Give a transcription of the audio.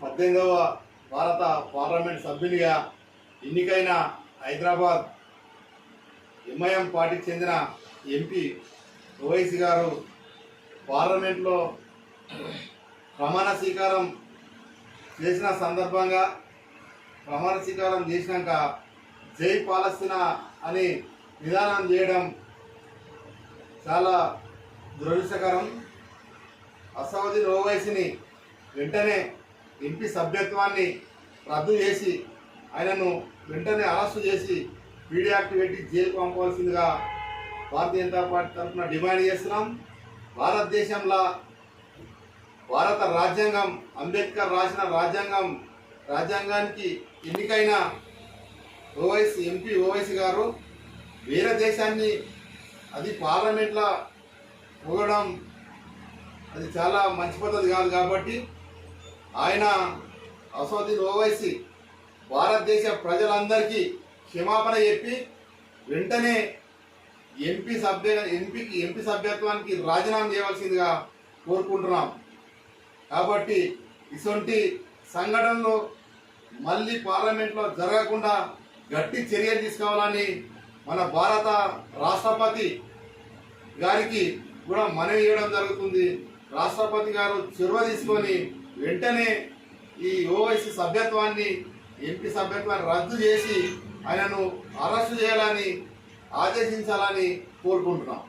పద్దెనిమిదవ భారత పార్లమెంట్ సభ్యునిగా ఎన్నికైన హైదరాబాద్ ఎంఐఎం పార్టీకి చెందిన ఎంపీ ఓవైసీ గారు పార్లమెంట్లో ప్రమాణ స్వీకారం చేసిన సందర్భంగా ప్రమాణ స్వీకారం చేసినాక జై పాలస్తీనా అని విధానం చేయడం చాలా దురదృష్టకరం. అసౌదీన్ ఓవైసీని వెంటనే ఎంపీ సభ్యత్వాన్ని రద్దు చేసి ఆయనను వెంటనే అరెస్టు చేసి పీడీ యాక్ట్ పెట్టి జైలు పంపవలసిందిగా భారతీయ జనతా పార్టీ తరఫున డిమాండ్ చేస్తున్నాం. భారతదేశంలో భారత రాజ్యాంగం అంబేద్కర్ రాసిన రాజ్యాంగం రాజ్యాంగానికి ఎన్నికైన ఓవైసీ ఎంపీ ఓవైసీ గారు వేరే దేశాన్ని అది పార్లమెంట్లో పోగడం అది చాలా మంచి పద్ధతి కాదు కాబట్టి ఆయన అసౌద్దీన్ ఓవైసీ భారతదేశ ప్రజలందరికీ క్షమాపణ చెప్పి వెంటనే ఎంపీ సభ్య ఎంపీకి ఎంపీ సభ్యత్వానికి రాజీనామా చేయవలసిందిగా కోరుకుంటున్నాం. కాబట్టి ఇటువంటి సంఘటనలు మళ్ళీ పార్లమెంట్లో జరగకుండా గట్టి చర్యలు తీసుకోవాలని మన భారత రాష్ట్రపతి గారికి కూడా మనవి చేయడం జరుగుతుంది. రాష్ట్రపతి గారు చొరవ తీసుకొని వెంటనే ఈ ఓవైసీ సభ్యత్వాన్ని ఎంపీ సభ్యత్వాన్ని రద్దు చేసి ఆయనను అరెస్టు చేయాలని ఆదేశించాలని కోరుకుంటున్నాం.